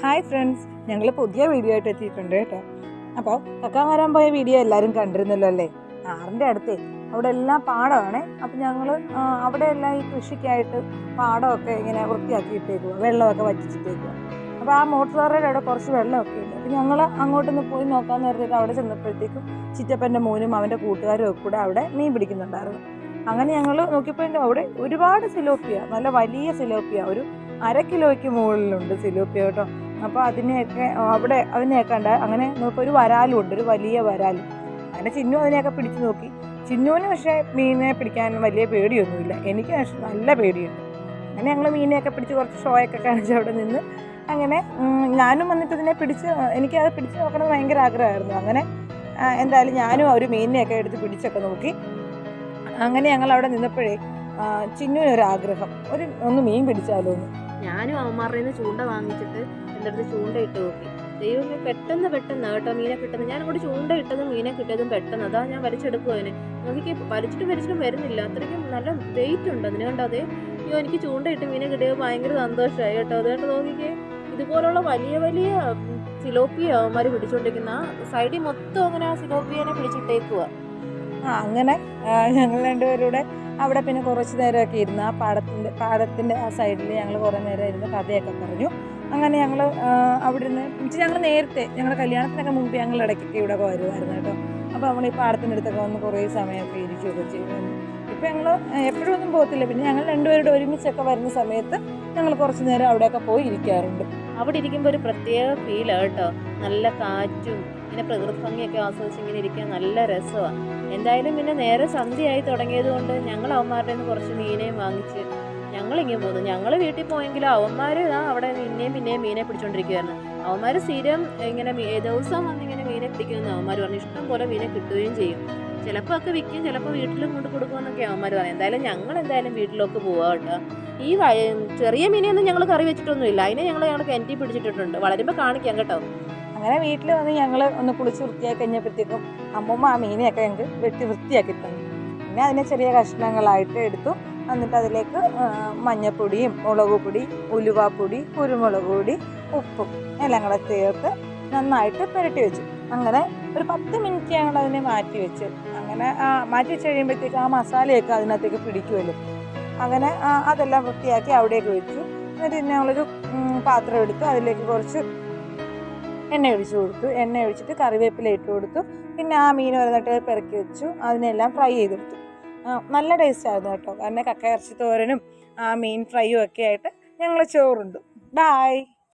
Hi friends ഞങ്ങൾ പുതിയ video ആയിട്ട് എത്തിയിട്ടുണ്ട് കേട്ടോ. അപ്പോൾ കക്കാൻ വരാൻ പോയ വീഡിയോ എല്ലാവരും കണ്ടിരുന്നല്ലോ അല്ലേ? ആറിന്റെ അടുത്ത്. അവിടെ എല്ലാം പാടമാണ്. അപ്പോൾ ഞങ്ങൾ അവിടെ എല്ലാം ഈ കൃഷിക്കായിട്ട് പാടമൊക്കെ ഇങ്ങനെ വൃത്തിയാക്കി ഇട്ടേക്കുക വെള്ളമൊക്കെ വറ്റിച്ചിട്ടേക്കുക അപ്പോൾ ആ മോട്ടോറുടെ അവിടെ കുറച്ച് വെള്ളമൊക്കെ ഉണ്ട്. അപ്പോൾ ഞങ്ങൾ അങ്ങോട്ടൊന്ന് പോയി നോക്കാൻ നേരത്തേക്ക് അവിടെ ചെന്നപ്പോഴത്തേക്കും ചിറ്റപ്പന്റെ മോനും അവന്റെ കൂട്ടുകാരും ഒക്കെ കൂടെ അവിടെ മീൻ പിടിക്കുന്നുണ്ടായിരുന്നു. അങ്ങനെ ഞങ്ങൾ നോക്കിയപ്പോൾ അവിടെ ഒരുപാട് സിലോപ്പിയ നല്ല വലിയ സിലോപ്പിയ. ഒരു അര കിലോയ്ക്ക് മുകളിലുണ്ട് സിലോപ്പിയ കേട്ടോ. അപ്പോൾ അതിനെയൊക്കെ അവിടെ അതിനെയൊക്കെ ഉണ്ട് അങ്ങനെ നമുക്കൊരു ഒരു വരാലും ഉണ്ട് ഒരു വലിയ വരാലും. അങ്ങനെ ചിന്നു അതിനെയൊക്കെ പിടിച്ചു നോക്കി. ചിന്നുവിന് പക്ഷേ മീനിനെ പിടിക്കാൻ വലിയ പേടിയൊന്നുമില്ല. എനിക്ക് പക്ഷേ നല്ല പേടിയുണ്ട്. അങ്ങനെ ഞങ്ങൾ മീനെയൊക്കെ പിടിച്ച് കുറച്ച് ഷോയൊക്കെ കാണിച്ച് അവിടെ നിന്ന് അങ്ങനെ ഞാനും വന്നിട്ട് ഇതിനെ പിടിച്ച് എനിക്ക് അത് പിടിച്ച് നോക്കണമെന്ന് ഭയങ്കര ആഗ്രഹമായിരുന്നു. അങ്ങനെ എന്തായാലും ഞാനും ആ ഒരു മീനിനെയൊക്കെ എടുത്ത് പിടിച്ചൊക്കെ നോക്കി. അങ്ങനെ ഞങ്ങൾ അവിടെ നിന്നപ്പോഴേ ചിന്നുവിനൊരാഗ്രഹം. ഒരു ഒന്ന് മീൻ പിടിച്ചാലോ എന്ന് ഞാനും അവന്മാരുടെ നിന്ന് ചൂണ്ട വാങ്ങിച്ചിട്ട് എന്റെ അടുത്ത് ചൂണ്ട ഇട്ട് നോക്കി. ദൈവമേ പെട്ടെന്ന് പെട്ടെന്ന് കേട്ടോ മീനെ കിട്ടുന്നത്. ഞാൻ അങ്ങോട്ട് ചൂണ്ട ഇട്ടതും മീനെ കിട്ടിയതും പെട്ടെന്ന്. അതാ ഞാൻ വലിച്ചെടുക്കും അതിന് നോക്കി വലിച്ചിട്ട് വലിച്ചിട്ടും വരുന്നില്ല. അത്രയ്ക്കും നല്ല വെയിറ്റ് ഉണ്ട് അതിന് കണ്ടോ അതെ? അയ്യോ എനിക്ക് ചൂണ്ട ഇട്ട് മീനെ കിട്ടിയത് ഭയങ്കര സന്തോഷമായി കേട്ടോ. അതുകൊണ്ട് നോക്കിക്കേ. ഇതുപോലുള്ള വലിയ വലിയ സിലോപ്പിയ അവന്മാർ പിടിച്ചോണ്ടിരിക്കുന്ന സൈഡിൽ മൊത്തം അങ്ങനെ ആ സിലോപ്പിയനെ പിടിച്ചിട്ടേക്കുക ആ അങ്ങനെ ഞങ്ങൾ രണ്ടുപേരൂടെ അവിടെ പിന്നെ കുറച്ച് നേരമൊക്കെ ഇരുന്ന് ആ പാടത്തിന്റെ പാടത്തിന്റെ ആ സൈഡിൽ ഞങ്ങൾ കുറേ നേരം ഇരുന്ന് കഥയൊക്കെ പറഞ്ഞു. അങ്ങനെ ഞങ്ങൾ അവിടെ നിന്ന് ഞങ്ങൾ നേരത്തെ ഞങ്ങളുടെ കല്യാണത്തിനൊക്കെ മുമ്പ് ഞങ്ങൾ ഇടയ്ക്കൊക്കെ ഇവിടെ വരുമായിരുന്നു കേട്ടോ. അപ്പോൾ നമ്മൾ ഈ പാടത്തിന്റെ അടുത്തൊക്കെ വന്ന് കുറേ സമയമൊക്കെ ഇരിക്കുകയൊക്കെ ചെയ്യും ഇപ്പം ഞങ്ങൾ എപ്പോഴും ഒന്നും പോകത്തില്ല. പിന്നെ ഞങ്ങൾ രണ്ടുപേരുടെ ഒരുമിച്ചൊക്കെ വരുന്ന സമയത്ത് ഞങ്ങൾ കുറച്ച് നേരം അവിടെയൊക്കെ പോയി ഇരിക്കാറുണ്ട്. അവിടെ ഇരിക്കുമ്പോൾ ഒരു പ്രത്യേക ഫീലാണ് കേട്ടോ. നല്ല കാറ്റും ഇങ്ങനെ പ്രകൃതി ഭംഗിയൊക്കെ ആസ്വദിച്ച് ഇങ്ങനെ ഇരിക്കാൻ നല്ല രസമാണ് എന്തായാലും പിന്നെ നേരെ സന്ധ്യയായി തുടങ്ങിയത് കൊണ്ട് ഞങ്ങൾ അവന്മാരുടെ നിന്ന് കുറച്ച് മീനെയും വാങ്ങിച്ച് ഞങ്ങളിങ്ങനെ പോന്നു. ഞങ്ങൾ വീട്ടിൽ പോയെങ്കിലും അവന്മാർ ആ അവിടെ പിന്നെയും പിന്നെയും മീനെ പിടിച്ചുകൊണ്ടിരിക്കുകയായിരുന്നു അവന്മാർ സ്ഥിരം ഇങ്ങനെ ദിവസം വന്നിങ്ങനെ മീനെ പിടിക്കുമെന്ന് അവന്മാർ പറഞ്ഞു. ഇഷ്ടം പോലെ മീനെ കിട്ടുകയും ചെയ്യും. ചിലപ്പോൾ ഒക്കെ വിൽക്കും ചിലപ്പോൾ വീട്ടിലും കൊണ്ട് കൊടുക്കുമെന്നൊക്കെ അവന്മാർ പറയും. എന്തായാലും ഞങ്ങൾ എന്തായാലും വീട്ടിലൊക്കെ പോവാ കേട്ടോ. ഈ ചെറിയ മീനെയൊന്നും ഞങ്ങൾ കറി വെച്ചിട്ടൊന്നുമില്ല. അതിനെ ഞങ്ങൾ ഞങ്ങൾ കിണറ്റി പിടിച്ചിട്ടിട്ടുണ്ട്. വളരുമ്പോൾ കാണിക്കാം കേട്ടോ. അങ്ങനെ വീട്ടിൽ വന്ന് ഞങ്ങൾ ഒന്ന് കുളിച്ച് വൃത്തിയാക്കി കഴിഞ്ഞപ്പോഴത്തേക്കും അമ്മമ്മ ആ മീനെയൊക്കെ ഞങ്ങൾക്ക് വെട്ടി വൃത്തിയാക്കി തന്നു പിന്നെ അതിനെ ചെറിയ കഷ്ണങ്ങളായിട്ട് എടുത്തു. എന്നിട്ട് അതിലേക്ക് മഞ്ഞപ്പൊടിയും മുളക് പൊടി ഉലുവാപ്പൊടി കുരുമുളക് പൊടി ഉപ്പും എല്ലാം കൂടെ ചേർത്ത് നന്നായിട്ട് പുരട്ടി വെച്ചു. അങ്ങനെ ഒരു പത്ത് മിനിറ്റ് ഞങ്ങൾ അതിനെ മാറ്റി വെച്ചു അങ്ങനെ മാറ്റി വെച്ച് കഴിയുമ്പോഴത്തേക്ക് ആ മസാലയൊക്കെ അതിനകത്തേക്ക് പിടിക്കുമല്ലോ. അങ്ങനെ അതെല്ലാം വൃത്തിയാക്കി അവിടേക്ക് വെച്ചു എന്നിട്ട് ഞങ്ങളൊരു പാത്രം എടുത്തു. അതിലേക്ക് കുറച്ച് എണ്ണ ഒഴിച്ചു കൊടുത്തു. എണ്ണ ഒഴിച്ചിട്ട് കറിവേപ്പില ഇട്ട് കൊടുത്തു. പിന്നെ ആ മീൻ വരുന്നിട്ട് പെറുക്കി വെച്ചു. അതിനെല്ലാം ഫ്രൈ ചെയ്തെടുത്തു. നല്ല ടേസ്റ്റ് ആയിരുന്നു കേട്ടോ. കാരണം കക്ക ഇറച്ചി തോരനും ആ മീൻ ഫ്രൈയും ഒക്കെ ആയിട്ട് ഞങ്ങൾ ചോറുണ്ടു. ബായ്